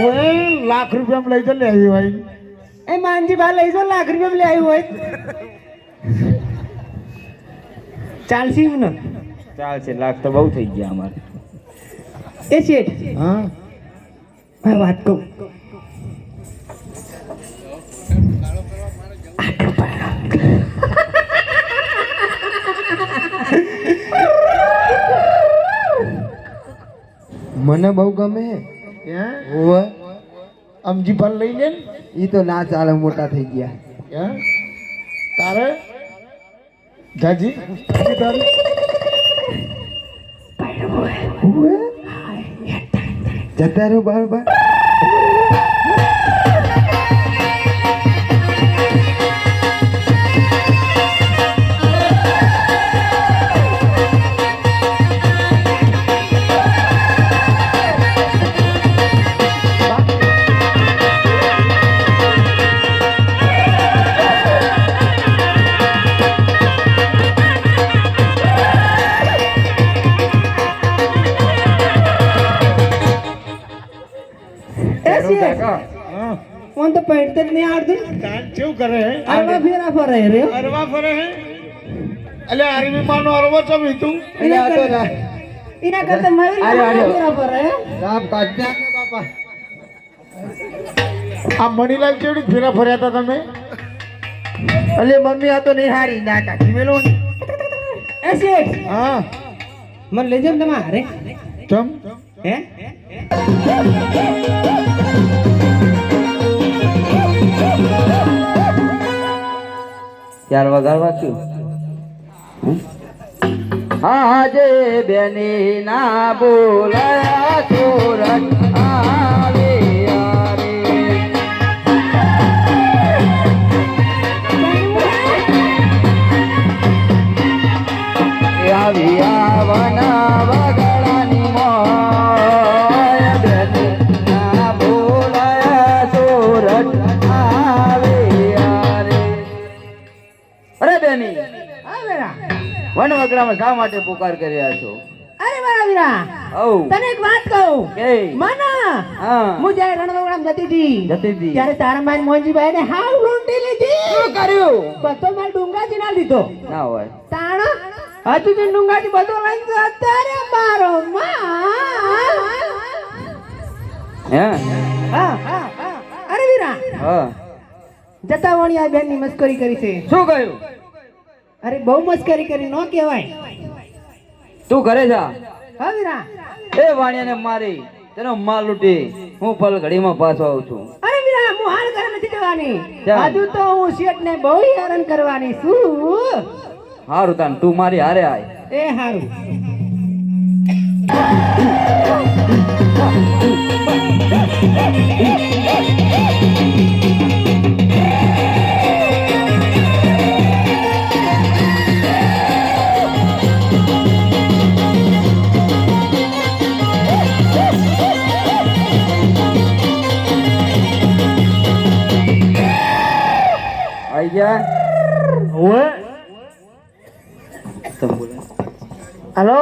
જ ઓએ લાખ રૂપિયા લઈ ચાલે આવી હોય. એ માનજી બા લઈ જો લાખ રૂપિયા લઈ આવ્યું હોય. ચાલશે એમ ને? ચાલશે લાખ તો બહુ થઈ ગયા અમારે. એ શેઠ હા? હા વાત કહું. મને બહુ ગમે. અમજી પણ લઈ લે ને. ઈ તો ના ચાલે મોટા થઈ ગયા. તારે? જાજી તારે જતા રહ્યો બાર બાર. હા. ફોન તો પૈડતે જ નહીં આવડતું. કેવું કરે હે? ફેરા ફરે રે. અરવા ફરે હે? એટલે આર્મી માનો અરવા ચમ તું આ તો રા- એના કરતા મયુર આર્યો, આર્યો. ફેરા ફરે. રામ કાઢ બાપા. આ મણીલાલ કેવડી ફેરા ફર્યા હતા તમે? અલે મમ્મી આ તો નહીં હારી. ના કાઢી મેલો ને એ શેઠ. હા. મને લઈ જાવ તમારે. ચમ? હે? ચાર વગાડવા કયું આજે બેની ના બોલાયા ચોરટ આવે. વન વગડામાં શા માટે પુકાર કર્યા છો? અરે મારા વીરા તને એક વાત કહું. કે માના હું. જ્યારે રણવગડામ જતી હતી જતી હતી. ત્યારે તારા માન મોહનજીભાઈ ને હાવ લૂંટી લીધી. શું કર્યું? બધો માલ ડુંગાજી ના લીધો. ના હોય. તાણ હજુ જે ડુંગાજી બધો લઈને જતા રે મારો માં. અરે વીરા જતા વણિયા બેનની મસ્કરી કરી છે. શું કહ્યું અરે બહુ મસ્કરી કરી નો કહેવાય. તું ઘરે જા. હા વીરા એ વાણિયાને મારી તેનો માલ લૂટી હું પલ ઘડીમાં પાછો આવું છું. અરે વીરા હું હાલ ઘરે નથી જવાની. હજુ તો હું શેઠને બહુ હેરાન કરવાની છું. હારું તાન તું મારી હારે આય. એ હારું. આઈ જા ઓએ હલો